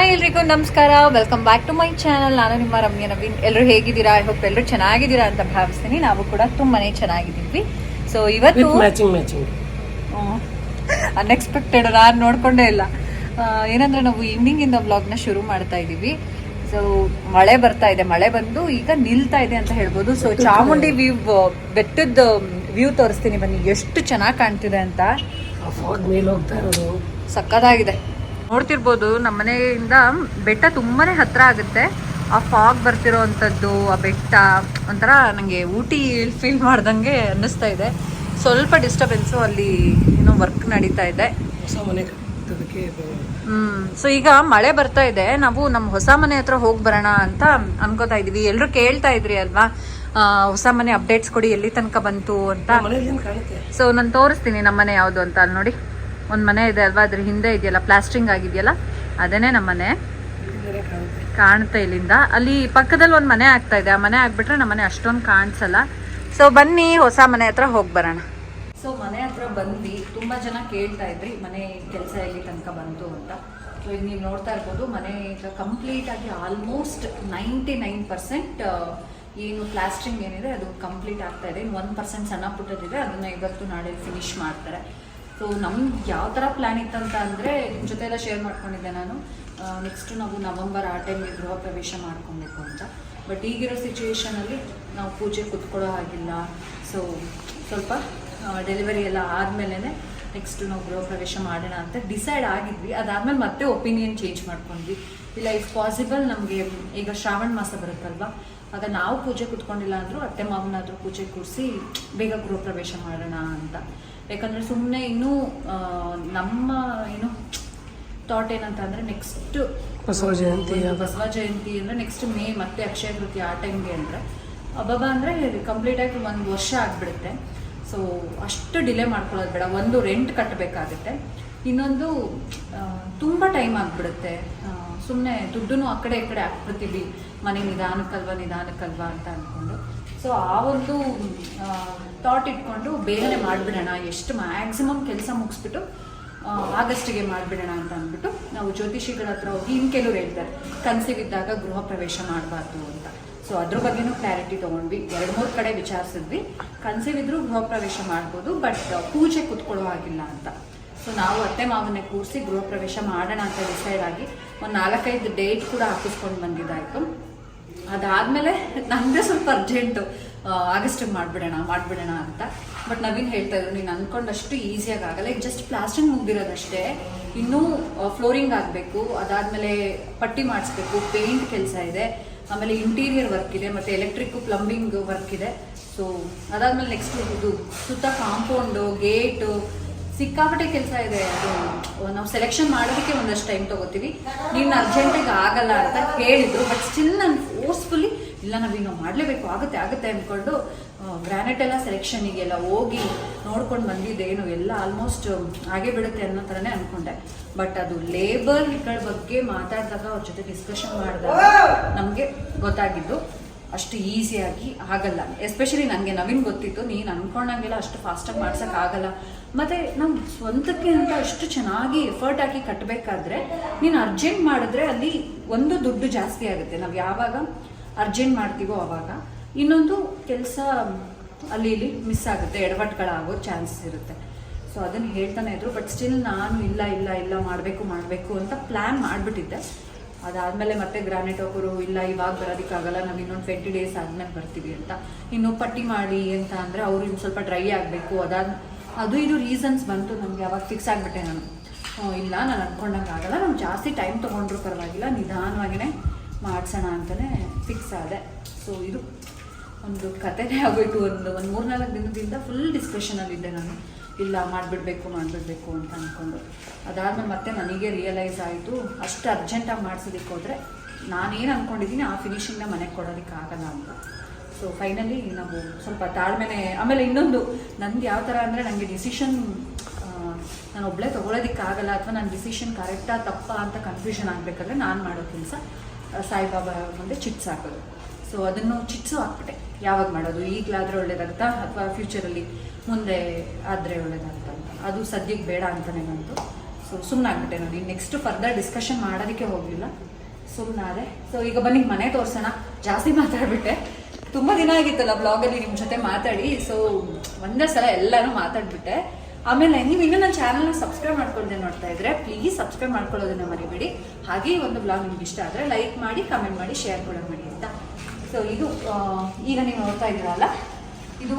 Hi ಎಲ್ರಿಗೂ ನಮಸ್ಕಾರ. Welcome back to my channel ನಾನು ನಿಮ್ಮ ರಮ್ಯ ನವೀನ್. ಎಲ್ಲರೂ ಹೇಗಿದ್ದೀರಾ? ಐ ಹೋಪ್ ಎಲ್ಲರೂ ಚೆನ್ನಾಗಿದ್ದೀರಾ ಅಂತ ಭಾವಿಸ್ತೀನಿ. ನಾವು ಕೂಡ ತುಂಬಾನೇ ಚೆನ್ನಾಗಿದ್ದೀವಿ. ಸೊ ಇವತ್ತು ವಿತ್ ಮ್ಯಾಚಿಂಗ್ ಮ್ಯಾಚಿಂಗ್ ಅನ್ಎಕ್ಸ್ಪೆಕ್ಟೆಡ್ ನಾನು ನೋಡ್ಕೊಂಡೇ ಇಲ್ಲ. ಏನಂದ್ರೆ ನಾವು ಈವ್ನಿಂಗ್ ಇಂದ ನ ಶುರು ಮಾಡ್ತಾ ಇದ್ದೀವಿ. ಸೊ ಮಳೆ ಬರ್ತಾ ಇದೆ. ಮಳೆ ಬಂದು ಈಗ ನಿಲ್ತಾ ಇದೆ ಅಂತ ಹೇಳ್ಬೋದು. ಸೊ ಚಾಮುಂಡಿ ವ್ಯೂ ಬೆಟ್ಟದ ವ್ಯೂ ತೋರಿಸ್ತೀನಿ ಬನ್ನಿ. ಎಷ್ಟು ಚೆನ್ನಾಗಿ ಕಾಣ್ತಿದೆ ಅಂತ. ಆ ನೋಡ್ತಿರ್ಬೋದು ನಮ್ಮ ಮನೆಯಿಂದ ಬೆಟ್ಟ ತುಂಬಾನೇ ಹತ್ರ ಆಗುತ್ತೆ. ಆ ಫಾಗ್ ಬರ್ತಿರೋ ಅಂಥದ್ದು ಆ ಬೆಟ್ಟ ಒಂಥರ ನನಗೆ ಊಟಿ ಫೀಲ್ ಮಾಡ್ದಂಗೆ ಅನ್ನಿಸ್ತಾ ಇದೆ. ಸ್ವಲ್ಪ ಡಿಸ್ಟರ್ಬೆನ್ಸು ಅಲ್ಲಿ ಏನೋ ವರ್ಕ್ ನಡೀತಾ ಇದೆ. ಹ್ಮ್ ಸೊ ಈಗ ಮಳೆ ಬರ್ತಾ ಇದೆ. ನಾವು ನಮ್ಮ ಹೊಸ ಮನೆ ಹತ್ರ ಹೋಗಿ ಬರೋಣ ಅಂತ ಅನ್ಕೋತಾ ಇದೀವಿ. ಎಲ್ಲರೂ ಕೇಳ್ತಾ ಇದ್ರಿ ಅಲ್ವಾ? ಹೊಸ ಮನೆ ಅಪ್ಡೇಟ್ಸ್ ಕೊಡಿ ಎಲ್ಲಿ ತನಕ ಬಂತು ಅಂತ. ಸೊ ನಾನು ತೋರಿಸ್ತೀನಿ ನಮ್ಮ ಮನೆ ಯಾವುದು ಅಂತ ಅಲ್ಲಿ ನೋಡಿ. ಒಂದು ಮನೆ ಇದೆ ಅಲ್ವಾ? ಅದ್ರ ಹಿಂದೆ ಇದೆಯಲ್ಲ, ಪ್ಲಾಸ್ಟ್ರಿಂಗ್ ಆಗಿದೆಯಲ್ಲ? ಅದೇನೇ ನಮ್ಮ ಮನೆ. ಕಾಣ್ತಾ ಇಲ್ಲಿಂದ. ಅಲ್ಲಿ ಪಕ್ಕದಲ್ಲಿ ಒಂದು ಮನೆ ಆಗ್ತಾ ಇದೆ. ಆ ಮನೆ ಆಗ್ಬಿಟ್ರೆ ನಮ್ಮ ಮನೆ ಅಷ್ಟೊಂದು ಕಾಣಿಸಲ್ಲ. ಸೊ ಬನ್ನಿ, ಹೊಸ ಮನೆ ಹತ್ರ ಹೋಗಿ ಬರೋಣ. ಸೊ ಮನೆ ಹತ್ರ ಬಂದ್ವಿ. ತುಂಬಾ ಜನ ಕೇಳ್ತಾ ಇದ್ರಿ, ಮನೆ ಕೆಲಸ ಇಲ್ಲಿ ತನಕ ಬಂತು ಅಂತ. ಸೊ ಈಗ ನೀವು ನೋಡ್ತಾ ಇರ್ಬೋದು, ಮನೆ ಈಗ ಕಂಪ್ಲೀಟ್ ಆಗಿ ಆಲ್ಮೋಸ್ಟ್ ನೈಂಟಿ ನೈನ್ ಪರ್ಸೆಂಟ್ ಏನು ಪ್ಲಾಸ್ಟ್ರಿಂಗ್ ಏನಿದೆ, ಅದು ಕಂಪ್ಲೀಟ್ ಆಗ್ತಾ ಇದೆ. ಇನ್ನು ಒನ್ ಪರ್ಸೆಂಟ್ ಸಣ್ಣ ಪುಟ್ಟದಿದೆ, ಅದನ್ನ ಇವತ್ತು ನಾಳೆ ಫಿನಿಶ್ ಮಾಡ್ತಾರೆ. ಸೊ ನಮ್ಗೆ ಯಾವ ಥರ ಪ್ಲ್ಯಾನ್ ಇತ್ತಂತ ಅಂದರೆ ನಿಮ್ಮ ಜೊತೆ ಎಲ್ಲ ಶೇರ್ ಮಾಡ್ಕೊಂಡಿದ್ದೆ ನಾನು. ನೆಕ್ಸ್ಟ್ ನಾವು ನವಂಬರ್ ಆ ಟೈಮ್ಗೆ ಗೃಹ ಪ್ರವೇಶ ಮಾಡ್ಕೊಬೇಕು ಅಂತ. ಬಟ್ ಈಗಿರೋ ಸಿಚುವೇಷನಲ್ಲಿ ನಾವು ಪೂಜೆ ಕುತ್ಕೊಳ್ಳೋ ಹಾಗಿಲ್ಲ. ಸೊ ಸ್ವಲ್ಪ ಡೆಲಿವರಿ ಎಲ್ಲ ಆದಮೇಲೆ ನೆಕ್ಸ್ಟ್ ನಾವು ಗೃಹ ಪ್ರವೇಶ ಮಾಡೋಣ ಅಂತ ಡಿಸೈಡ್ ಆಗಿದ್ವಿ. ಅದಾದಮೇಲೆ ಮತ್ತೆ ಒಪಿನಿಯನ್ ಚೇಂಜ್ ಮಾಡ್ಕೊಂಡ್ವಿ. ಇಲ್ಲ ಇಫ್ ಪಾಸಿಬಲ್ ನಮಗೆ ಈಗ ಶ್ರಾವಣ ಮಾಸ ಬರುತ್ತಲ್ವಾ? ಆಗ ನಾವು ಪೂಜೆ ಕುತ್ಕೊಂಡಿಲ್ಲ ಅಂದರೂ ಅತ್ತೆ ಮಾವನಾದರೂ ಪೂಜೆ ಕೂರಿಸಿ ಬೇಗ ಗೃಹ ಪ್ರವೇಶ ಮಾಡೋಣ ಅಂತ. ಯಾಕಂದರೆ ಸುಮ್ಮನೆ ಇನ್ನೂ ನಮ್ಮ ಏನು ಥಾಟ್ ಏನಂತ ಅಂದರೆ ನೆಕ್ಸ್ಟ್ ಬಸವ ಜಯಂತಿ. ಬಸವ ಜಯಂತಿ ಅಂದರೆ ನೆಕ್ಸ್ಟ್ ಮೇ ಮತ್ತೆ ಅಕ್ಷಯ ಕೃತಿ ಆ ಟೈಮ್ಗೆ ಅಂದರೆ. ಅಂದರೆ ಕಂಪ್ಲೀಟ್ ಆಗಿ ಒಂದು ವರ್ಷ ಆಗಿಬಿಡುತ್ತೆ. ಸೊ ಅಷ್ಟು ಡಿಲೇ ಮಾಡ್ಕೊಳ್ಳೋದು ಬೇಡ. ಒಂದು ರೆಂಟ್ ಕಟ್ಟಬೇಕಾಗುತ್ತೆ ಇನ್ನೊಂದು ತುಂಬ ಟೈಮ್ ಆಗಿಬಿಡುತ್ತೆ. ಸುಮ್ಮನೆ ದುಡ್ಡು ಆ ಕಡೆ ಈ ಕಡೆ ಹಾಕ್ಬಿಡ್ತೀವಿ. ಮನೆ ನಿಧಾನಕ್ಕಲ್ವಾ ನಿಧಾನಕ್ಕಲ್ವಾ ಅಂತ ಅಂದ್ಕೊಂಡು ಸೊ ಆ ಒಂದು ಥಾಟ್ ಇಟ್ಕೊಂಡು ಬೇಗನೆ ಮಾಡಿಬಿಡೋಣ. ಎಷ್ಟು ಮ್ಯಾಕ್ಸಿಮಮ್ ಕೆಲಸ ಮುಗಿಸ್ಬಿಟ್ಟು ಆಗಸ್ಟಿಗೆ ಮಾಡಿಬಿಡೋಣ ಅಂತ ಅಂದ್ಬಿಟ್ಟು ನಾವು ಜ್ಯೋತಿಷಿಗಳ ಹತ್ರ ಹೋಗಿ ಇನ್ನು ಕೆಲವ್ರು ಹೇಳ್ತಾರೆ. ಕನಸಿಗಿದ್ದಾಗ ಗೃಹ ಪ್ರವೇಶ ಮಾಡಬಾರ್ದು ಅಂತ. ಸೊ ಅದ್ರ ಬಗ್ಗೆನೂ ಕ್ಲಾರಿಟಿ ತೊಗೊಂಡ್ವಿ. ಎರಡು, ಮೂರು ಕಡೆ ವಿಚಾರಿಸಿದ್ವಿ. ಕನಸಿಗಿದ್ರು ಗೃಹ ಪ್ರವೇಶ ಮಾಡ್ಬೋದು, ಬಟ್ ಪೂಜೆ ಕುತ್ಕೊಳ್ಳೋ ಹಾಗಿಲ್ಲ ಅಂತ. ಸೊ ನಾವು ಅತ್ತೆ ಮಾವನ್ನೇ ಕೂರಿಸಿ ಗೃಹ ಪ್ರವೇಶ ಮಾಡೋಣ ಅಂತ ಡಿಸೈಡ್ ಆಗಿ ಒಂದು ನಾಲ್ಕೈದು ಡೇಟ್ ಕೂಡ ಹಾಕಿಸ್ಕೊಂಡು ಬಂದಿದ್ದಾಯಿತು. ಅದಾದಮೇಲೆ ನನಗೆ ಸ್ವಲ್ಪ ಅರ್ಜೆಂಟು ಆಗಸ್ಟಿಗೆ ಮಾಡಿಬಿಡೋಣ ಮಾಡಿಬಿಡೋಣ ಅಂತ. ಬಟ್ ನವೀನ್ ಹೇಳ್ತಾ ಇದ್ರು ನೀನು ಅಂದ್ಕೊಂಡಷ್ಟು ಈಸಿಯಾಗಿ ಆಗಲ್ಲ. ಈಗ ಜಸ್ಟ್ ಪ್ಲಾಸ್ಟಿಂಗ್ ಮುಗ್ದಿರೋದಷ್ಟೇ. ಇನ್ನೂ ಫ್ಲೋರಿಂಗ್ ಆಗಬೇಕು, ಅದಾದಮೇಲೆ ಪಟ್ಟಿ ಮಾಡಿಸ್ಬೇಕು ಪೇಂಟ್ ಕೆಲಸ ಇದೆ. ಆಮೇಲೆ ಇಂಟೀರಿಯರ್ ವರ್ಕ್ ಇದೆ, ಮತ್ತು ಎಲೆಕ್ಟ್ರಿಕ್ ಪ್ಲಂಬಿಂಗ್ ವರ್ಕ್ ಇದೆ. ಸೊ ಅದಾದಮೇಲೆ ನೆಕ್ಸ್ಟ್ ಇದು ಸುತ್ತ ಕಾಂಪೌಂಡು ಗೇಟು ಸಿಕ್ಕಾಪಟ್ಟೆ ಕೆಲಸ ಇದೆ. ಅದು ನಾವು ಸೆಲೆಕ್ಷನ್ ಮಾಡೋದಕ್ಕೆ ಒಂದಷ್ಟು ಟೈಮ್ ತಗೋತೀವಿ. ನೀನು ಅರ್ಜೆಂಟಿಗೆ ಆಗಲ್ಲ ಅಂತ ಹೇಳಿದ್ರು ಬಟ್ ಸ್ಟಿಲ್ ನಾನು ಫೋರ್ಸ್ಫುಲ್ಲಿ ಇಲ್ಲ ನಾವೀಗ ಮಾಡಲೇಬೇಕು ಆಗುತ್ತೆ ಆಗುತ್ತೆ ಅಂದ್ಕೊಂಡು ಗ್ರಾನೈಟ್ ಎಲ್ಲ ಸೆಲೆಕ್ಷನಿಗೆಲ್ಲ ಹೋಗಿ ನೋಡ್ಕೊಂಡು ಬಂದಿದ್ದೇನು ಎಲ್ಲ ಆಲ್ಮೋಸ್ಟ್ ಹಾಗೆ ಬಿಡುತ್ತೆ ಅನ್ನೋ ಥರನೇ ಅಂದ್ಕೊಂಡೆ ಬಟ್ ಅದು ಲೇಬರ್ಗಳ ಬಗ್ಗೆ ಮಾತಾಡಿದಾಗ ಅವ್ರ ಜೊತೆ ಡಿಸ್ಕಷನ್ ಮಾಡಿದಾಗ ನಮಗೆ ಗೊತ್ತಾಗಿದ್ದು. ಅಷ್ಟು ಈಸಿಯಾಗಿ ಆಗಲ್ಲ. ಎಸ್ಪೆಷಲಿ ನನಗೆ ನವೀನ್ ಗೊತ್ತಿತ್ತು, ನೀನು ಅಂದ್ಕೊಂಡಂಗೆಲ್ಲ ಅಷ್ಟು ಫಾಸ್ಟಾಗಿ ಆಗಲ್ಲ. ಮತ್ತೆ ನಾವು ಸ್ವಂತಕ್ಕೆ ಅಂತ ಅಷ್ಟು ಚೆನ್ನಾಗಿ ಎಫರ್ಟ್ ಹಾಕಿ ಕಟ್ಟಬೇಕಾದ್ರೆ ನೀನು ಅರ್ಜೆಂಟ್ ಮಾಡಿದ್ರೆ ಅಲ್ಲಿ ಒಂದು ದುಡ್ಡು ಜಾಸ್ತಿ ಆಗುತ್ತೆ. ನಾವು ಯಾವಾಗ ಅರ್ಜೆಂಟ್ ಮಾಡ್ತೀವೋ ಆವಾಗ ಇನ್ನೊಂದು ಕೆಲಸ ಅಲ್ಲಿ ಇಲ್ಲಿ ಮಿಸ್ ಆಗುತ್ತೆ, ಎಡವಟ್ಗಳಾಗೋ ಚಾನ್ಸಸ್ ಇರುತ್ತೆ. ಸೊ ಅದನ್ನು ಹೇಳ್ತಾನೆ ಇದ್ರು ಬಟ್ ಸ್ಟಿಲ್ ನಾನು ಇಲ್ಲ ಇಲ್ಲ ಇಲ್ಲ ಮಾಡಬೇಕು ಮಾಡಬೇಕು ಅಂತ ಪ್ಲ್ಯಾನ್ ಮಾಡಿಬಿಟ್ಟಿದ್ದೆ. ಅದಾದಮೇಲೆ ಮತ್ತೆ ಗ್ರಾನೈಟ್ ಹೋಗೋರು ಇಲ್ಲ, ಇವಾಗ ಬರೋದಕ್ಕಾಗಲ್ಲ, ನಾವು ಇನ್ನೊಂದು ಟ್ವೆಂಟಿ ಡೇಸ್ ಆದ್ಮೇಲೆ ಬರ್ತೀವಿ ಅಂತ. ಇನ್ನು ಪಟ್ಟಿ ಮಾಡಿ ಅಂತ ಅಂದರೆ ಅವ್ರು ಇನ್ನು ಸ್ವಲ್ಪ ಡ್ರೈ ಆಗಬೇಕು, ಅದಾದ, ಅದು ಇದು ರೀಸನ್ಸ್ ಬಂತು, ನಮಗೆ ಅವಾಗ ಫಿಕ್ಸ್ ಆಗಿಬಿಟ್ಟೆ ನಾನು. ಇಲ್ಲ, ನಾನು ಅಂದ್ಕೊಂಡಂಗೆ ಆಗಲ್ಲ, ನಾವು ಜಾಸ್ತಿ ಟೈಮ್ ತೊಗೊಂಡ್ರು ಪರವಾಗಿಲ್ಲ ನಿಧಾನವಾಗಿಯೇ ಮಾಡ್ಸೋಣ ಅಂತಲೇ ಫಿಕ್ಸ್ ಆದೆ. ಸೊ ಇದು ಒಂದು ಕತೆನೇ ಆಗೋಯ್ತು ಒಂದು ಒಂದು ಮೂರ್ನಾಲ್ಕು ದಿನದಿಂದ ಫುಲ್ ಡಿಸ್ಕಷನಲ್ಲಿದ್ದೆ ನಾನು. ಇಲ್ಲ, ಮಾಡಿಬಿಡ್ಬೇಕು ಮಾಡಿಬಿಡ್ಬೇಕು ಅಂತ ಅಂದ್ಕೊಂಡು ಅದಾದಮೇಲೆ ಮತ್ತೆ ನನಗೆ ರಿಯಲೈಸ್ ಆಯಿತು, ಅಷ್ಟು ಅರ್ಜೆಂಟಾಗಿ ಮಾಡಿಸೋದಕ್ಕೆ ಹೋದರೆ ನಾನೇನು ಅಂದ್ಕೊಂಡಿದ್ದೀನಿ ಆ ಫಿನಿಶಿಂಗ್ನ ಮನೆಗೆ ಕೊಡೋದಕ್ಕೆ ಆಗಲ್ಲ ಅಂತ. ಸೊ ಫೈನಲಿ ನಾವು ಸ್ವಲ್ಪ ತಾಳ್ಮೆನೆ ಆಮೇಲೆ ಇನ್ನೊಂದು, ನಂದು ಯಾವ ಥರ ಅಂದರೆ ನನಗೆ ಡಿಸಿಷನ್ ನಾನು ಒಬ್ಬಳೇ ತೊಗೊಳೋದಕ್ಕಾಗಲ್ಲ ಅಥವಾ ನನ್ನ ಡಿಸಿಷನ್ ಕರೆಕ್ಟಾ ತಪ್ಪಾ ಅಂತ ಕನ್ಫ್ಯೂಷನ್ ಆಗಬೇಕಾದ್ರೆ ನಾನು ಮಾಡೋ ಕೆಲಸ ಸಾಯಿಬಾಬಾ ಮುಂದೆ ಚಿಟ್ಸ್ ಹಾಕೋದು. ಸೊ ಅದನ್ನು ಚಿಟ್ಸು ಹಾಕ್ಬಿಟ್ಟೆ. ಯಾವಾಗ ಮಾಡೋದು? ಈಗಲಾದರೆ ಒಳ್ಳೇದಾಗುತ್ತಾ ಅಥವಾ ಫ್ಯೂಚರಲ್ಲಿ ಮುಂದೆ ಆದರೆ ಒಳ್ಳೇದಾಗುತ್ತಾ ಅದು ಸದ್ಯಕ್ಕೆ ಬೇಡ ಅಂತಲೇ ಬಂತು. ಸೊ ಸುಮ್ಮನಾಗ್ಬಿಟ್ಟೆ ನೋಡಿ ನೆಕ್ಸ್ಟ್ ಫರ್ದರ್ ಡಿಸ್ಕಷನ್ ಮಾಡೋದಕ್ಕೆ ಹೋಗಲಿಲ್ಲ. ಸುಮ್ಮನಾದೆ ಸೊ ಈಗ ಬನ್ನಿ, ಮನೆ ತೋರಿಸೋಣ. ಜಾಸ್ತಿ ಮಾತಾಡ್ಬಿಟ್ಟೆ. ತುಂಬ ದಿನ ಆಗಿತ್ತಲ್ಲ ಬ್ಲಾಗಲ್ಲಿ ನಿಮ್ಮ ಜೊತೆ ಮಾತಾಡಿ. ಸೊ ಒಂದೇ ಸಲ ಎಲ್ಲನೂ ಮಾತಾಡ್ಬಿಟ್ಟೆ. ಆಮೇಲೆ ನೀವು ಇನ್ನೂ ನನ್ನ ಚಾನಲ್ನ ಸಬ್ಸ್ಕ್ರೈಬ್ ಮಾಡ್ಕೊಂಡೆ ನೋಡ್ತಾ ಇದ್ರೆ ಪ್ಲೀಸ್ ಸಬ್ಸ್ಕ್ರೈಬ್ ಮಾಡ್ಕೊಳ್ಳೋದನ್ನ ಮರಿಬೇಡಿ. ಹಾಗೆ ಒಂದು ಬ್ಲಾಗ್ ನಿಮ್ಗೆ ಇಷ್ಟ ಆದರೆ ಲೈಕ್ ಮಾಡಿ ಕಮೆಂಟ್ ಮಾಡಿ ಶೇರ್ ಕೂಡ ಮಾಡಿ ಅಂತ ಸೊ ಇದು ಈಗ ನೀವು ನೋಡ್ತಾ ಇದ್ದೀರಲ್ಲ, ಇದು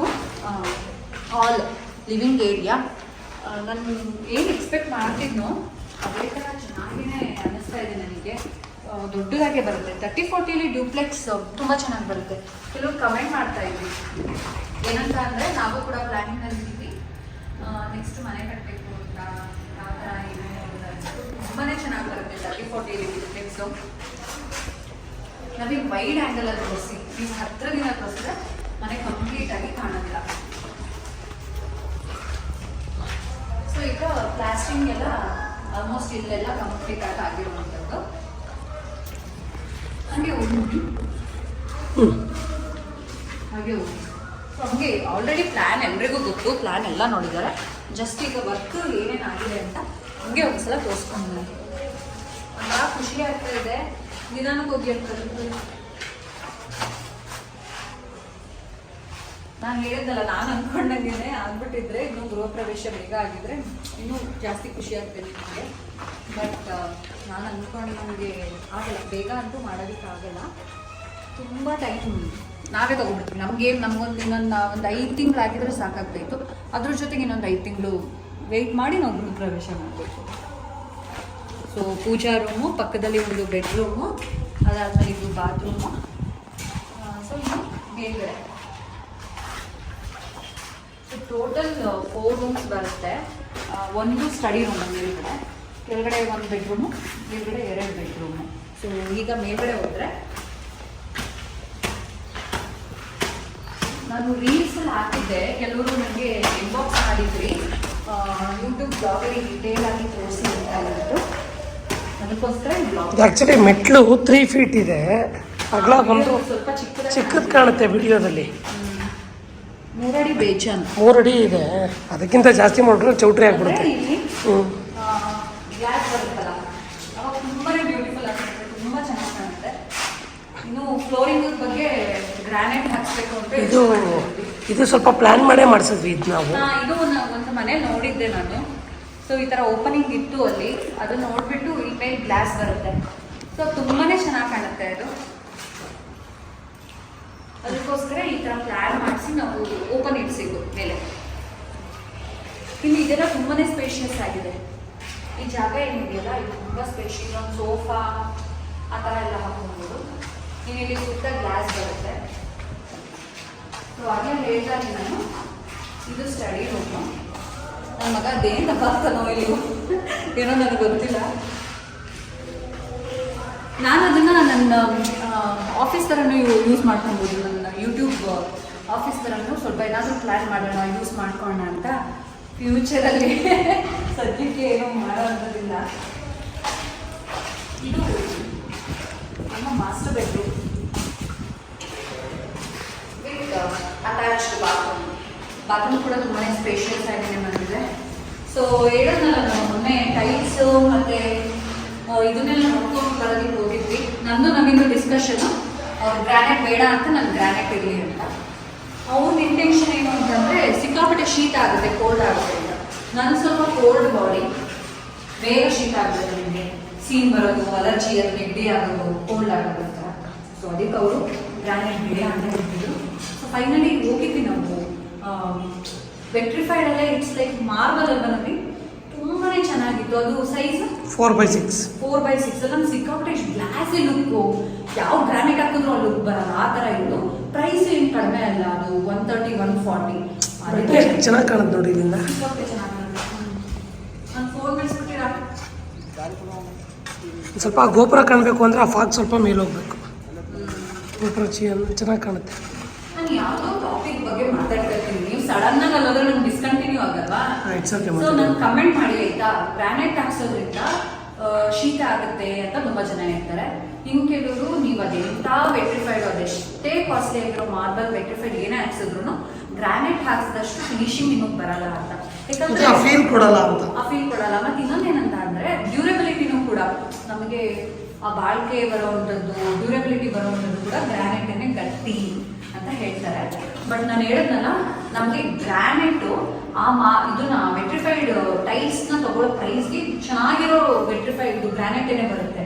ಹಾಲ್ ಲಿವಿಂಗ್ ಏರಿಯಾ ನಾನು ಏನು ಎಕ್ಸ್ಪೆಕ್ಟ್ ಮಾಡ್ತಿದ್ನೋ, ಅದೇ ಥರ ಚೆನ್ನಾಗಿನೇ ಅನ್ನಿಸ್ತಾ ಇದೆ ನನಗೆ. ದೊಡ್ಡದಾಗೆ ಬರುತ್ತೆ. ತರ್ಟಿ ಫೋರ್ಟಿಲಿ ಡ್ಯೂಪ್ಲೆಕ್ಸ್ ತುಂಬ ಚೆನ್ನಾಗಿ ಬರುತ್ತೆ. ಕೆಲವರು ಕಮೆಂಟ್ ಮಾಡ್ತಾ ಇದ್ವಿ ಏನಂತ ಅಂದರೆ, ನಾವು ಕೂಡ ಪ್ಲ್ಯಾನಿಂಗಲ್ಲಿ ನೆಕ್ಸ್ಟ್ ಮನೆ ಕಟ್ಟಬೇಕು ಅಂತ ಆ ಥರ ಏನೇನೋ ತುಂಬಾ ಚೆನ್ನಾಗಿ ಬರುತ್ತೆ ತರ್ಟಿ ಫೋರ್ಟಿ ರಿಫ್ಲೆಕ್ಸು ನಮಗೆ ವೈಡ್ ಆ್ಯಂಗಲಲ್ಲಿ ತೋರಿಸಿ. ನೀವು ಹತ್ರದಿಂದ ತೋರಿಸಿದ್ರೆ ಮನೆ ಕಂಪ್ಲೀಟಾಗಿ ಕಾಣೋದಿಲ್ಲ. ಸೊ ಈಗ ಪ್ಲಾಸ್ಟಿಂಗ್ ಎಲ್ಲ ಆಲ್ಮೋಸ್ಟ್ ಇಲ್ಲೆಲ್ಲ ಕಂಪ್ಲೀಟ್ ಆಗಿ ಆಗಿರುವಂಥದ್ದು. ಹಾಗೆ ಹೋಗಿ ಹಾಗೆ ಹೋಗಿ ಹಂಗೆ ಆಲ್ರೆಡಿ ಪ್ಲ್ಯಾನ್ ಎಲ್ರಿಗೂ ಗೊತ್ತು ಪ್ಲ್ಯಾನ್ ಎಲ್ಲ ನೋಡಿದ್ದಾರೆ. ಜಸ್ಟ್ ಈಗ ವರ್ಕ್ ಏನೇನು ಆಗಿದೆ ಅಂತ ಹಂಗೆ ಒಂದ್ಸಲ ತೋರಿಸ್ಕೊಂಡು ಒಂಥರ ಖುಷಿ ಆಗ್ತಾ ಇದೆ. ನಿಧಾನಕ್ಕೆ ಹೋಗಿ ಅಂತ ನಾನು ಹೇಳಿದ್ನಲ್ಲ ನಾನು ಅಂದ್ಕೊಂಡಂಗೆ ಆಗ್ಬಿಟ್ಟಿದ್ರೆ ಇನ್ನೂ ಗೃಹ ಪ್ರವೇಶ ಬೇಗ ಆಗಿದ್ರೆ ಇನ್ನೂ ಜಾಸ್ತಿ ಖುಷಿ ಆಗ್ತದೆ ನನಗೆ ಬಟ್ ನಾನು ಅಂದ್ಕೊಂಡು ನಮಗೆ ಆಗಲ್ಲ. ಬೇಗ ಅಂತೂ ಮಾಡೋದಕ್ಕಾಗಲ್ಲ. ತುಂಬ ಟೈಮ್ ನಾವೇ ತಗೊಂಡ್ಬಿಡ್ತೀವಿ. ನಮಗೆ ನಮಗೊಂದು ಇನ್ನೊಂದು, ಒಂದು ಐದು ತಿಂಗಳು ಆಗಿದ್ರೆ ಸಾಕಾಗ್ತಾಯಿತ್ತು ಅದ್ರ ಜೊತೆಗೆ ಇನ್ನೊಂದು ಐದು ತಿಂಗಳು ವೆಯ್ಟ್ ಮಾಡಿ ನಾವು ಗೃಹ ಪ್ರವೇಶ ಮಾಡಬೇಕು. ಸೊ ಪೂಜಾ ರೂಮು ಪಕ್ಕದಲ್ಲಿ ಒಂದು ಬೆಡ್ರೂಮು ಅದಾದ್ಮೇಲೆ ಇದು ಬಾತ್ರೂಮು ಸೊ ಇದು ಮೇಲ್ಗಡೆ. ಟೋಟಲ್ ಫೋರ್ ರೂಮ್ಸ್ ಬರುತ್ತೆ. ಒಂದು ಸ್ಟಡಿ ರೂಮ್ ಮೇಲ್ಗಡೆ. ಕೆಳಗಡೆ ಒಂದು ಬೆಡ್ರೂಮು ಮೇಲ್ಗಡೆ ಎರಡು ಬೆಡ್ರೂಮು ಸೊ ಈಗ ಮೇಲ್ಗಡೆ ಹೋದರೆ ನಾನು ರೀಲ್ಸ್ ಅಲ್ಲಿ ಹಾಕಿದ್ದೆ. ಕೆಲವರು ನನಗೆ ಇನ್ಬಾಕ್ಸ್ ಮಾಡಿದ್ರಿ. ಯೂಟ್ಯೂಬ್ ಬ್ಲಾಗಲ್ಲಿ ಡಿಟೇಲ್ ಆಗಿ ತೋರಿಸಿ ಅಂತ ಹೇಳ್ಬಿಟ್ಟು. ಅದಕ್ಕೋಸ್ಕರ ಈ ಬ್ಲಾಗ್ ಆ್ಯಕ್ಚುಲಿ ಮೆಟ್ಲು ತ್ರೀ ಫೀಟ್ ಇದೆ. ಅಗಲ ಬಂದು ಸ್ವಲ್ಪ ಚಿಕ್ಕದು ಕಾಣುತ್ತೆ ವಿಡಿಯೋದಲ್ಲಿ. ಮೂರಡಿ ಬೇಜಾನ್. ಮೂರು ಅಡಿ ಇದೆ. ಅದಕ್ಕಿಂತ ಜಾಸ್ತಿ ಮಾಡಿದ್ರೆ ಚೌಟ್ರಿ ಆಗ್ಬಿಡುತ್ತೆ. ಇಲ್ಲಿ ಹ್ಞೂ ಗ್ಲಾಸ್ ಬರುತ್ತಲ್ಲ? ಅವಾಗ ತುಂಬಾನೇ ಬ್ಯೂಟಿಫುಲ್ ಆಗಿರುತ್ತೆ ತುಂಬಾ ಚೆನ್ನಾಗಿ ಕಾಣುತ್ತೆ. ಇನ್ನು ಫ್ಲೋರಿಂಗ್ ಬಗ್ಗೆ ಗ್ರಾನೈಟ್ ಹಾಕ್ಸ್ಬೇಕು ಅಂತ ಇದು ಇದು ಸ್ವಲ್ಪ ಪ್ಲಾನ್ ಮಾಡೇ ಮಾಡಿಸಿದ್ವಿ ಇದು ನಾವು. ಇದು ಒಂದು ಮನೆ ನೋಡಿದ್ದೆ ನಾನು. ಸೊ ಈ ತರ ಓಪನಿಂಗ್ ಇತ್ತು ಅಲ್ಲಿ. ಅದು ನೋಡ್ಬಿಟ್ಟು ಇಲ್ಲಿ ಮೇಲೆ ಗ್ಲಾಸ್ ಬರುತ್ತೆ. ಸೊ ತುಂಬಾನೇ ಚೆನ್ನಾಗಿ ಕಾಣುತ್ತೆ ಅದು. ಅದಕ್ಕೋಸ್ಕರ ಈ ತರ ಪ್ಲಾನ್ ಮಾಡಿಸಿ ನಾವು ಓಪನ್ ಇಡ್ಸಿದ್ದು ಮೇಲೆ. ಇಲ್ಲಿ ಇದೆಲ್ಲ ತುಂಬಾನೇ ಸ್ಪೇಷಿಯಸ್ ಆಗಿದೆ. ಈ ಜಾಗ ಏನಿದೆಯಲ್ಲ ಇದು ತುಂಬ ಸ್ಪೇಷಿಯಸ್ ಒಂದು ಸೋಫಾ ಆ ಥರ ಎಲ್ಲ ಹಾಕೊಬೋದು ಇನ್ನು ಇಲ್ಲಿ ಸುತ್ತ ಗ್ಲಾಸ್ ಬರುತ್ತೆ. ಸೊ ಹಾಗೆ ಹೇಳ್ತಾ ನಾನು ಇದು ಸ್ಟಡಿ ರೂಮು ನನ್ನ ಮಗ ಅದೇನು ತಪ್ಪಾಗ್ತಾನೋ ಇಲ್ಲಿ? ಏನೋ ನನಗೆ ಗೊತ್ತಿಲ್ಲ. ನಾನು ಅದನ್ನು ನನ್ನ ಆಫೀಸ್ ಥರನೂ ಯೂಸ್ ಮಾಡ್ಕೊಬೋದು ನನ್ನ ಯೂಟ್ಯೂಬ್ ಆಫೀಸ್ ಥರನೂ ಸ್ವಲ್ಪ ಏನಾದರೂ ಪ್ಲ್ಯಾನ್ ಮಾಡೋಣ ಯೂಸ್ ಮಾಡ್ಕೊಳ್ಳೋಣ ಅಂತ ಫ್ಯೂಚರಲ್ಲಿ ಸದ್ಯಕ್ಕೆ ಏನೂ ಮಾಡೋದಿಲ್ಲ ಇದು ನಮ್ಮ master with with attached bathroom bathroom ಕೂಡ ತುಂಬಾ ಸ್ಪೇಷಿಯಸ್ ಆಗಿದೆ ಬಂದಿದೆ ಸೊ ಹೇಳಿದ್ನಲ್ಲ ನಾವು ಮೊನ್ನೆ ಟೈಲ್ಸು ಮತ್ತು ಇದನ್ನೆಲ್ಲ ನೋಡ್ಕೊಂಡು ಬರೋದಕ್ಕೆ ಹೋಗಿದ್ವಿ. ನಂದು ನಮ್ಮಿಂದು ಡಿಸ್ಕಷನ್ ಅವ್ರು ಗ್ರಾನೈಟ್ ಬೇಡ ಅಂತ ನಾನು ಗ್ರಾನೈಟ್ ಇರಲಿ ಅಂತ. ಅವ್ರ ಇಂಟೆನ್ಷನ್ ಏನು ಅಂತಂದರೆ ಸಿಕ್ಕಾಪಟ್ಟೆ ಶೀತ ಆಗುತ್ತೆ ಕೋಲ್ಡ್ ಆಗುತ್ತೆ ಅಂತ. ನನ್ನ ಸ್ವಲ್ಪ ಕೋಲ್ಡ್ ಬಾಡಿ ಬೇಗ ಶೀತ ಆಗುತ್ತೆ ನಿಮಗೆ. ಸೀನ್ ಬರೋದು ಅಲರ್ಜಿ ಅದು ನೆಗಡಿ ಆಗೋದು ಕೋಲ್ಡ್ ಆಗೋದು ಅಂತ. ಸೊ ಅದಕ್ಕೆ ಅವರು ಗ್ರಾನೈಟ್ ಬೇಡ ಅಂತ ಹೇಳ್ತಿದ್ರು. ಸೊ ಫೈನಲಿ ಹೋಗಿದ್ವಿ ನಾವು. ವೆಟ್ರಿಫೈಡ್ ಅಲ್ಲೇ ಇಟ್ಸ್ ಲೈಕ್ ಮಾರ್ಬಲ್ ಅಲ್ವಾ ನಮಗೆ? ತುಂಬಾನೇ ಚೆನ್ನಾಗಿತ್ತು. ಅದು size four by six four by six ಅಲ್ಲಿ ಸಿಕ್ಕಾಪಟ್ಟೆ ಗ್ಲಾಸಿ ಲುಕ್ಕು ಯಾವ ಗ್ರಾನೈಟ್ ಹಾಕಿದ್ರು ಆ ಲುಕ್ ಬರಲ್ಲ. ಆ ಥರ ಇತ್ತು. ಪ್ರೈಸ್ ಏನು ಕಡಿಮೆ ಅಲ್ಲ. ಅದು ಒನ್ ತರ್ಟಿ ಒನ್ ಫಾರ್ಟಿ ಚೆನ್ನಾಗಿ ಕಾಣುತ್ತೆ ನೋಡಿ ಇದರಿಂದ ಸಿಕ್ಕಾಪಟ್ಟೆ ಚೆನ್ನಾಗಿ ನಾನು ಫೋನ್ ಬೆಳೆಸ್ಬಿಟ್ಟಿರಾ ಒಂದ್ ಸ್ವಲ್ಪ ಗೋಪುರ ಕಾಣಬೇಕು ಅಂದರೆ ಆ ಫಾಗ್ ಸ್ವಲ್ಪ ಮೇಲೆ ಹೋಗ್ಬೇಕು ಗೋಪುರ ಚಿ ಚೆನ್ನಾಗಿ ಕಾಣುತ್ತೆ. ನಾನು ಯಾವುದೋ ಟಾಪಿಕ್ ಬಗ್ಗೆ ಮಾತಾಡ್ತಾ ಇರ್ತೀನಿ ನೀವು ಸಡನ್ ಆಗಿ ಅಲ್ಲೋದ್ರೆ ನಮ್ಗೆ ಡಿಸ್ಕಂಟಿನ್ಯೂ ಆಗಲ್ವಾ? ಇಟ್ಸ್ ಓಕೆ ಸೊ ನಾನು ಕಮೆಂಟ್ ಮಾಡಿ ಆಯ್ತಾ? ಗ್ರಾನೈಟ್ ಹಾಕ್ಸೋದ್ರಿಂದ ಶೀತ ಆಗುತ್ತೆ ಅಂತ ತುಂಬಾ ಜನ ಹೇಳ್ತಾರೆ. ಇನ್ನು ಕೆಲವರು ನೀವು ಅದೆಂತ ವೆಟ್ರಿಫೈಡ್ ಅದೆಷ್ಟೇ ಕಾಸ್ಟ್ಲಿ ಆಗಿರೋ ಮಾರ್ಬಲ್ ವೆಟ್ರಿಫೈಡ್ ಏನೇ ಹಾಕ್ಸಿದ್ರು ಗ್ರಾನೈಟ್ ಹಾಕ್ಸಿದಷ್ಟು ಫಿನಿಶಿಂಗ್ ನಿಮಗೆ ಬರಲ್ಲ ಅಂತ. ಯಾಕಂದ್ರೆ ಆ ಫೀಲ್ ಕೊಡಲ್ಲ ಮತ್ತೆ ಇನ್ನೊಂದೇನಂತ ಅಂದ್ರೆ ಡ್ಯೂರಬಿಲಿಟಿನೂ ಕೂಡ ನಮಗೆ ಆ ಬಾಳ್ಕೆ ಬರುವಂಥದ್ದು ಡ್ಯೂರಬಿಲಿಟಿ ಬರುವಂಥದ್ದು ಕೂಡ ಗ್ರಾನೈಟನ್ನೇ ಗಟ್ಟಿ ಅಂತ ಹೇಳ್ತಾರೆ. ಬಟ್ ನಾನು ಹೇಳಿದ್ನಲ್ಲ, ನಮಗೆ ಗ್ರಾನೈಟು ಆ ಮಾ ಇದನ್ನ ಮೆಟ್ರಿಫೈಡ್ ಟೈಲ್ಸ್ನ ತಗೊಳ್ಳೋ ಪ್ರೈಸ್ಗೆ ಚೆನ್ನಾಗಿರೋ ವೆಟ್ರಿಫೈಡ್ ಗ್ರಾನೈಟೇನೆ ಬರುತ್ತೆ.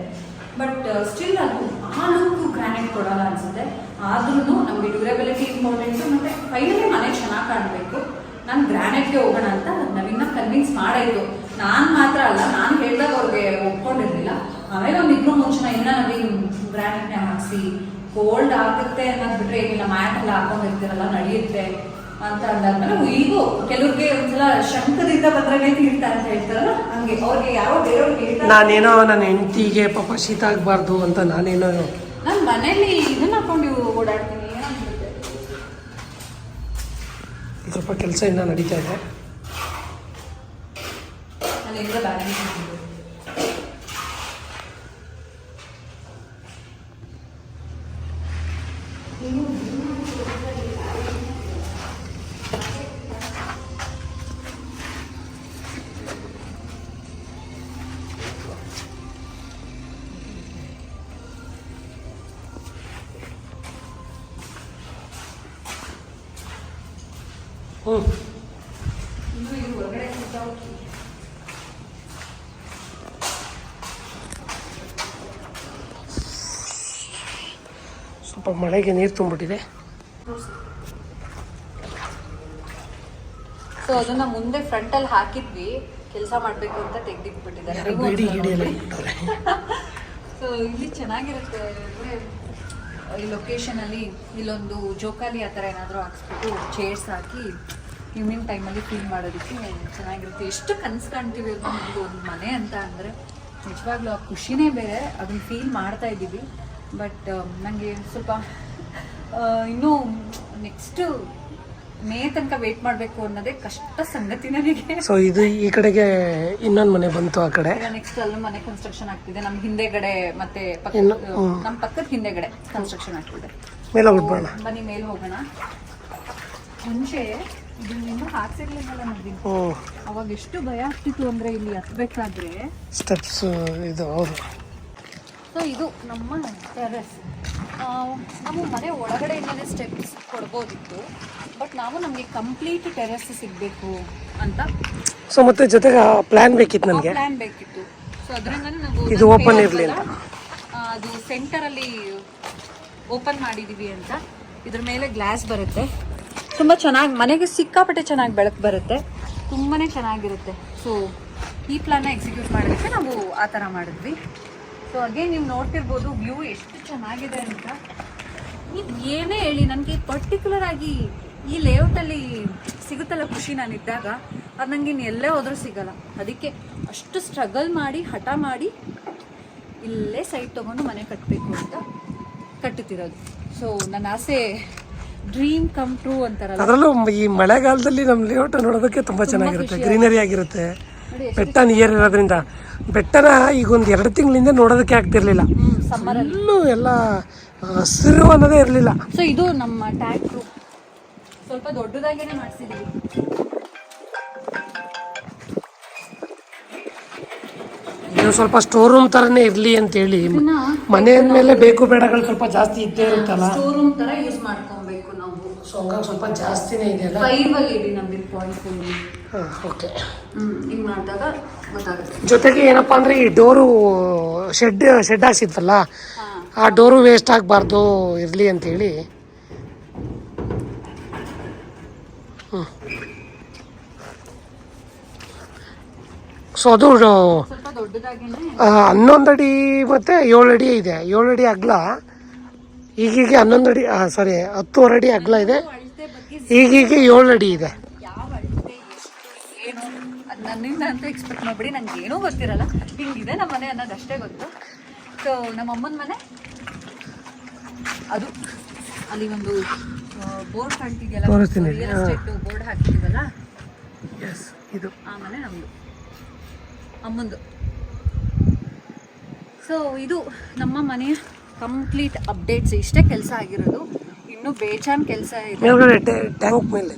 ಬಟ್ ಸ್ಟಿಲ್ ಅದು ಆ ಲುಕ್ ಗ್ರಾನೈಟ್ ಕೊಡೋಲ್ಲ ಅನ್ಸುತ್ತೆ. ಆದ್ರೂ ನಮಗೆ ಡ್ಯೂರಬಿಲಿಟಿ ಇಂಪಾರ್ಟೆಂಟ್ ಮತ್ತೆ ಫೈನಲಿ ಮನೆ ಚೆನ್ನಾಗಿ ಕಾಣಬೇಕು. ನಾನು ಗ್ರಾನೈಟ್ಗೆ ಹೋಗೋಣ ಅಂತ ನವೀನ ಕನ್ವಿನ್ಸ್ ಮಾಡಾಯ್ತು ನಾನು ಮಾತ್ರ ಅಲ್ಲ ನಾನು ಹೇಳಿದಾಗ ಅವ್ರಿಗೆ ಒಪ್ಕೊಂಡಿರ್ಲಿಲ್ಲ. ಆಮೇಲೆ ಒಂದು ಇಬ್ರು ಮುಂಚೆ ಇನ್ನ ನವೀನ್ ಬ್ರ್ಯಾಂಡ್ನೇ ಹಾಕ್ಸಿ ಕೋಲ್ಡ್ ಆಗುತ್ತೆ ಅನ್ನೋದು ಬಿಟ್ರೆ ಏನಿಲ್ಲ ಮ್ಯಾಟ್ ಎಲ್ಲ ಹಾಕೊಂಡಿರ್ತೀರಲ್ಲ ನಡೆಯುತ್ತೆ ಅಂತ ಅಂದಾದ್ಮೇಲೆ ಈಗೂ ಕೆಲವ್ರಿಗೆ ಒಂದ್ಸಲ ಶಂಕದಿಂದ ಬಂದ್ರೆ ತೀರ್ಥ ಅಂತ ಹೇಳ್ತಾರಲ್ಲ ಹಂಗೆ ಅವ್ರಿಗೆ ಯಾರೋ ಬೇರೆಯವ್ರಿಗೆ ಹೇಳ್ತಾರೆ. ನಾನೇನೋ ನನ್ನ ಹೆಂಡತಿಗೆ ಪಾಪ ಶೀತ ಆಗಬಾರ್ದು ಅಂತ ನಾನೇನೋ ನಾನು ಮನೇಲಿ ಇದನ್ನ ಹಾಕೊಂಡು ಓಡಾಡ್ತೀನಿ ಸ್ವಲ್ಪ ಕೆಲಸ ಇನ್ನೂ ನಡೀತಾ ಇದೆ. ಅಲ್ಲಿಂದ ಬ್ಯಾಲೆನ್ಸ್ ಹ್ಞೂ ಸ್ವಲ್ಪ ಮಳೆಗೆ ನೀರು ತುಂಬಿಟ್ಟಿದೆ ಸೊ ಅದನ್ನ ಮುಂದೆ ಫ್ರಂಟ್ ಅಲ್ಲಿ ಹಾಕಿದ್ವಿ. ಕೆಲಸ ಮಾಡಬೇಕು ಅಂತ ತೆಗ್ದಿಟ್ಬಿಟ್ಟಿದ್ದಾರೆ. ಸೊ ಇಲ್ಲಿ ಚೆನ್ನಾಗಿರುತ್ತೆ. ಈ ಲೊಕೇಶನ್ ಅಲ್ಲಿ ಇಲ್ಲೊಂದು ಜೋಕಾಲಿ ಆ ಥರ ಏನಾದರೂ ಹಾಕ್ಸ್ಬಿಟ್ಟು ಚೇರ್ಸ್ ಹಾಕಿ ಈವ್ನಿಂಗ್ ಟೈಮಲ್ಲಿ ಫೀಲ್ ಮಾಡೋದಕ್ಕೆ ಚೆನ್ನಾಗಿರುತ್ತೆ. ಎಷ್ಟು ಕನ್ಸು ಕಾಣ್ತೀವಿ ಒಂದು ಮನೆ ಅಂತ ಅಂದರೆ ನಿಜವಾಗ್ಲೂ ಆ ಖುಷಿನೇ ಬೇರೆ. ಅದನ್ನ ಫೀಲ್ ಮಾಡ್ತಾ ಇದ್ದೀವಿ. ಬಟ್ ನನಗೆ ಸ್ವಲ್ಪ ಇನ್ನೂ ನೆಕ್ಸ್ಟ್ ಮೇ ತನಕ ವೇಟ್ ಮಾಡಬೇಕು ಅನ್ನೋದೇ ಕಷ್ಟ ಸಂಗತಿ ನನಗೆ. ಸೊ ಇದು ಈ ಕಡೆಗೆ ಇನ್ನೊಂದು ಮನೆ ಬಂತು ಆ ಕಡೆ? ನೆಕ್ಸ್ಟ್ ಅಲ್ಲೂ ಮನೆ ಕನ್ಸ್ಟ್ರಕ್ಷನ್ ಆಗ್ತಿದೆ. ನಮ್ಮ ಹಿಂದೆಗಡೆ ಮತ್ತೆ ನಮ್ಮ ಪಕ್ಕದ ಹಿಂದೆಗಡೆ ಕನ್ಸ್ಟ್ರಕ್ಷನ್ ಆಗ್ತಿದೆ. ಮೇಲೆ ಹೋಗ್ಬಿಡೋಣ ಬನ್ನಿ ಮೇಲೆ ಹೋಗೋಣ. ಮುಂಚೆ ಇದು ಇನ್ನೂ ಹಾಕ್ಸಿರ್ಲಿಲ್ಲ ನಮಗೆ. ಹ್ಞೂ ಅವಾಗ ಎಷ್ಟು ಭಯ ಆಗ್ತಿತ್ತು ಅಂದ್ರೆ ಇಲ್ಲಿ ಹತ್ಬೇಕಾದ್ರೆ ಸ್ಟೆಪ್ಸ್ ಇದು ಹೌದು. ಸೊ ಇದು ನಮ್ಮ ಟೆರೆಸ್ ನಾವು ಮನೆ ಒಳಗಡೆಯಿಂದಲೇ ಸ್ಟೆಪ್ಸ್ ಕೊಡ್ಬೋದಿತ್ತು. ಬಟ್ ನಾವು ನಮಗೆ ಕಂಪ್ಲೀಟ್ ಟೆರೆಸ್ ಸಿಗಬೇಕು ಅಂತ ಸೊ ಮತ್ತೆ ಜೊತೆಗೆ ಪ್ಲಾನ್ ಬೇಕಿತ್ತು ನನಗೆ ಪ್ಲಾನ್ ಬೇಕಿತ್ತು. ಸೊ ಅದರಿಂದ ನಾವು ಇದು ಓಪನ್ ಇರಲಿಲ್ಲ. ಅದು ಸೆಂಟರ್ ಅಲ್ಲಿ ಓಪನ್ ಮಾಡಿದೀವಿ ಅಂತ. ಇದ್ರ ಮೇಲೆ ಗ್ಲಾಸ್ ಬರುತ್ತೆ. ತುಂಬಾ ಚೆನ್ನಾಗಿ ಮನೆಗೆ ಸಿಕ್ಕಾಪಟ್ಟೆ ಚೆನ್ನಾಗಿ ಬೆಳಕು ಬರುತ್ತೆ. ತುಂಬಾನೇ ಚೆನ್ನಾಗಿರುತ್ತೆ. ಸೊ ಈ ಪ್ಲಾನ್ನ ಎಕ್ಸಿಕ್ಯೂಟ್ ಮಾಡೋದಕ್ಕೆ ನಾವು ಆ ಥರ ಮಾಡಿದ್ವಿ. ಸೊ ಅಗೇನ್ ನೀವು ನೋಡ್ತಿರ್ಬೋದು ವ್ಯೂ ಎಷ್ಟು ಚೆನ್ನಾಗಿದೆ ಅಂತ. ನೀವು ಏನೇ ಹೇಳಿ ನನಗೆ ಪರ್ಟಿಕ್ಯುಲರ್ ಆಗಿ ಈ ಲೇಔಟಲ್ಲಿ ಸಿಗುತ್ತಲ್ಲ ಖುಷಿ ನಾನು ಇದ್ದಾಗ ಅದು ನನಗೆ ಇನ್ನು ಎಲ್ಲೇ ಹೋದರೂ ಸಿಗಲ್ಲ. ಅದಕ್ಕೆ ಅಷ್ಟು ಸ್ಟ್ರಗಲ್ ಮಾಡಿ ಹಠ ಮಾಡಿ ಇಲ್ಲೇ ಸೈಟ್ ತೊಗೊಂಡು ಮನೆ ಕಟ್ಟಬೇಕು ಅಂತ ಕಟ್ಟುತ್ತಿರೋದು. ಸೊ ನನ್ನ ಆಸೆ ಡ್ರೀಮ್ ಕಮ್ ಟ್ರೂ ಅಂತಾರಲ್ಲ. ಅದರಲ್ಲೂ ಈ ಮಳೆಗಾಲದಲ್ಲಿ ನಮ್ಮ ಲೇಔಟ್ ನೋಡೋದಕ್ಕೆ ತುಂಬ ಚೆನ್ನಾಗಿರುತ್ತೆ ಗ್ರೀನರಿ ಆಗಿರುತ್ತೆ. ಬೆಟ್ಟ ನಿಯರ್ ಇರೋದ್ರಿಂದ. ಬೆಟ್ಟನ ಈಗ ಒಂದು ಎರಡು ತಿಂಗಳಿಂದ ನೋಡೋದಕ್ಕೆ ಆಗ್ತಿರ್ಲಿಲ್ಲ. ಎಲ್ಲೂ ಎಲ್ಲ ಹಸಿರು ಅನ್ನೋದೇ ಇರಲಿಲ್ಲ. ಸೊ ಇದು ನಮ್ಮ ಟ್ಯಾಕ್ಟ್ರು ಸ್ವಲ್ಪ ದೊಡ್ಡದಾಗೇನೆ ಮಾಡಿಸಿದೀವಿ. ಇದು ಸ್ವಲ್ಪ ಸ್ಟೋರ್ ರೂಮ್ ಥರನೇ ಇರಲಿ ಅಂತೇಳಿ. ಹೇಳಿ ಮನೆ ಮೇಲೆ ಬೇಕು ಬೇಡಗಳು ಸ್ವಲ್ಪ ಜಾಸ್ತಿ ಇದ್ದೇ ಇರುತ್ತಲ್ಲ. ಸ್ಟೋರ್ ರೂಮ್ ತರ ಯೂಸ್ ನಾವು ಸೊ ಹಂಗಾಗಿ ಸ್ವಲ್ಪ ಜಾಸ್ತಿನೇ ಇದೆಯಲ್ಲ ಫೈವ್ ಅಲ್ಲಿ ಇದೆ ನಮಗೆ ಪಾಯಿಂಟ್ ಫೋರ್ ಹಾಂ ಓಕೆ ಹಿಂಗೆ ಮಾಡಿದಾಗ ಗೊತ್ತಾಗುತ್ತೆ. ಜೊತೆಗೆ ಏನಪ್ಪ ಅಂದರೆ ಈ ಡೋರು ಶೆಡ್ ಶೆಡ್ ಹಾಕ್ಸಿದ್ವಲ್ಲ ಆ ಡೋರು ವೇಸ್ಟ್ ಆಗಬಾರ್ದು ಇರಲಿ ಅಂತೇಳಿ. ಸೊ ಅದು ಹನ್ನೊಂದು ಅಡಿ ಮತ್ತು ಏಳು ಅಡಿ ಇದೆ. ಏಳು ಅಡಿ ಅಗಲ. ಈಗೀಗೆ ಹನ್ನೊಂದು ಅಡಿ ಸಾರಿ ಹತ್ತುವರೆ ಅಡಿ ಅಗ್ಲ ಇದೆ. ಈಗೀಗೆ ಏಳು ಅಡಿ ಇದೆ. ನನ್ನಿಂದ ಅಂತ ಎಕ್ಸ್ಪೆಕ್ಟ್ ಮಾಡಿಬಿಡಿ ನಂಗೆ ಏನೂ ಗೊತ್ತಿರಲ್ಲ. ಹಿಂಗಿದೆ ನಮ್ಮ ಮನೆ ಅನ್ನೋದು ಅಷ್ಟೇ ಗೊತ್ತು. ಸೊ ನಮ್ಮ ಅಮ್ಮನ ಮನೆ ಅದು. ಅಲ್ಲಿ ಒಂದು ಬೋರ್ಡ್ ಎಸ್ಟೇಟ್ ಬೋರ್ಡ್ ಹಾಕ್ತಿದ್ವಲ್ಲ ಇದು. ಆ ಮನೆ ನಮ್ಮದು ಅಮ್ಮಂದು. ಸೊ ಇದು ನಮ್ಮ ಮನೆಯ ಕಂಪ್ಲೀಟ್ ಅಪ್ಡೇಟ್ಸ್ ಇಷ್ಟೇ ಕೆಲಸ ಆಗಿರೋದು. ಇನ್ನು ಬೇಚಾನ್ ಕೆಲಸ ಇದೆ ಟ್ಯಾಂಕ್ ಮೇಲೆ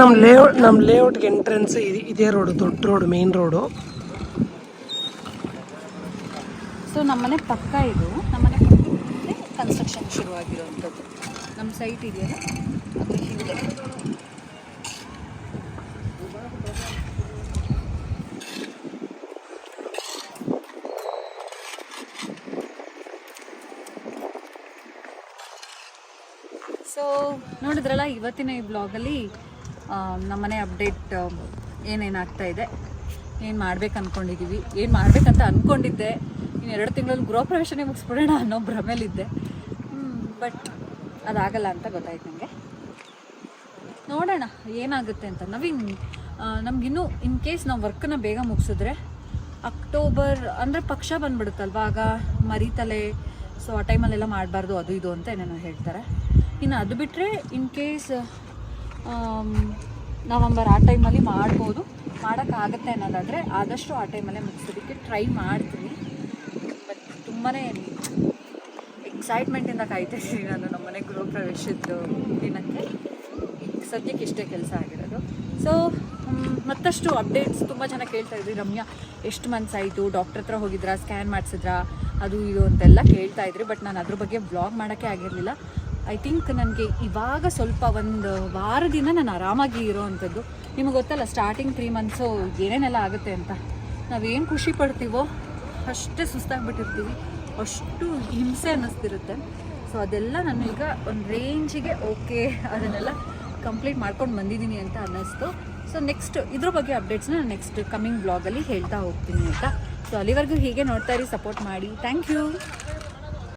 ನಮ್ಮ ಲೇಔಟ್ ನಮ್ಮ ಲೇಔಟ್ಗೆ ಎಂಟ್ರೆನ್ಸ್ ಇದೆ, ಇದೇ ರೋಡು ದೊಡ್ಡ ರೋಡ್ ಮೇನ್ ರೋಡು ನಮ್ಮನೆ ಪಕ್ಕ ಇದು. ನಮ್ಮನೆ ಪಕ್ಕದಲ್ಲೇ ಕನ್ಸ್ಟ್ರಕ್ಷನ್ ಶುರುವಾಗಿರುವಂಥದ್ದು. ನಮ್ಮ ಸೈಟ್ ಇದೆಯಲ್ಲ? ಹಿಂದೆ. ಸೊ ನೋಡಿದ್ರಲ್ಲ, ಇವತ್ತಿನ ಈ ಬ್ಲಾಗಲ್ಲಿ ನಮ್ಮನೆ ಅಪ್ಡೇಟ್ ಏನೇನಾಗ್ತಾ ಇದೆ? ಏನು ಮಾಡ್ಬೇಕು ಅಂದ್ಕೊಂಡಿದ್ದೀವಿ ಏನು ಮಾಡ್ಬೇಕಂತ ಅಂದ್ಕೊಂಡಿದ್ದೆ ಇನ್ನು ಎರಡು ತಿಂಗಳಲ್ಲಿ ಗೃಹ ಪ್ರವೇಶನೇ ಮುಗಿಸ್ಬಿಡೋಣ ಅನ್ನೋ ಭ್ರಮೇಲಿದ್ದೆ. ಬಟ್ ಅದಾಗಲ್ಲ ಅಂತ ಗೊತ್ತಾಯ್ತು ನನಗೆ ನೋಡೋಣ, ಏನಾಗುತ್ತೆ ಅಂತ. ನವೀನ್ ನಮಗಿನ್ನೂ ಇನ್ ಕೇಸ್ ನಾವು ವರ್ಕನ್ನ ಬೇಗ ಮುಗಿಸಿದ್ರೆ ಅಕ್ಟೋಬರ್ ಅಂದರೆ ಪಕ್ಷ ಬಂದ್ಬಿಡುತ್ತಲ್ವ? ಆಗ ಮರಿತಲೆ ಸೊ ಆ ಟೈಮಲ್ಲೆಲ್ಲ ಮಾಡಬಾರ್ದು, ಅದು ಇದು ಅಂತ ಏನೇನೋ ಹೇಳ್ತಾರೆ. ಇನ್ನು ಅದು ಬಿಟ್ಟರೆ ಇನ್ ಕೇಸ್ ನವಂಬರ್ ಆ ಟೈಮಲ್ಲಿ ಮಾಡ್ಬೋದು. ಮಾಡೋಕ್ಕಾಗತ್ತೆ ಅನ್ನೋದಾದರೆ ಆದಷ್ಟು ಆ ಟೈಮಲ್ಲೇ ಮುಗಿಸೋದಕ್ಕೆ ಟ್ರೈ ಮಾಡ್ತೀನಿ ತುಂಬಾ ಎಕ್ಸೈಟ್ಮೆಂಟಿಂದ ಕಾಯ್ತಿದ್ದೀನಿ ನಾನು ನಾನು, ನಮ್ಮನೆ ಗೃಹ ಪ್ರವೇಶದ್ದು ದಿನಕ್ಕೆ. ಸದ್ಯಕ್ಕೆ ಇಷ್ಟೇ ಕೆಲಸ ಆಗಿರೋದು. ಸೊ ಮತ್ತಷ್ಟು ಅಪ್ಡೇಟ್ಸ್ ತುಂಬ ಜನ ಕೇಳ್ತಾ ಇದ್ರಿ. ರಮ್ಯಾ, ಎಷ್ಟು ಮಂತ್ಸ್ ಆಯಿತು ಡಾಕ್ಟ್ರ್ ಹತ್ರ ಹೋಗಿದ್ರಾ? ಸ್ಕ್ಯಾನ್ ಮಾಡಿಸಿದ್ರಾ? ಅದು, ಇದು ಅಂತೆಲ್ಲ ಕೇಳ್ತಾ ಇದ್ರಿ. ಬಟ್ ನಾನು ಅದ್ರ ಬಗ್ಗೆ ಬ್ಲಾಗ್ ಮಾಡೋಕ್ಕೆ ಆಗಿರಲಿಲ್ಲ. ಐ ಥಿಂಕ್ ನನಗೆ ಇವಾಗ ಸ್ವಲ್ಪ ಒಂದು ವಾರದಿಂದ ನಾನು ಆರಾಮಾಗಿ ಇರೋವಂಥದ್ದು ನಿಮಗೆ ಗೊತ್ತಲ್ಲ ಸ್ಟಾರ್ಟಿಂಗ್ ತ್ರೀ ಮಂತ್ಸು ಏನೇನೆಲ್ಲ ಆಗುತ್ತೆ ಅಂತ. ನಾವೇನು ಖುಷಿ ಪಡ್ತೀವೋ, ಅಷ್ಟೇ ಸುಸ್ತಾಗ್ಬಿಟ್ಟಿರ್ತೀವಿ. ಅಷ್ಟು ಹಿಂಸೆ ಅನ್ನಿಸ್ತಿರುತ್ತೆ. ಸೊ ಅದೆಲ್ಲ ನಾನು ಈಗ ಒಂದು ರೇಂಜಿಗೆ ಓಕೆ ಅದನ್ನೆಲ್ಲ ಕಂಪ್ಲೀಟ್ ಮಾಡ್ಕೊಂಡು ಬಂದಿದ್ದೀನಿ ಅಂತ ಅನ್ನಿಸ್ತು. ಸೊ ನೆಕ್ಸ್ಟ್ ಇದ್ರ ಬಗ್ಗೆ ಅಪ್ಡೇಟ್ಸ್ನ ನಾನು ನೆಕ್ಸ್ಟ್ ಕಮಿಂಗ್ ಬ್ಲಾಗಲ್ಲಿ ಹೇಳ್ತಾ ಹೋಗ್ತೀನಿ ಅಂತ. ಸೊ ಅಲ್ಲಿವರೆಗೂ ಹೀಗೆ ನೋಡ್ತಾ ಇರಿ ಸಪೋರ್ಟ್ ಮಾಡಿ. Thank you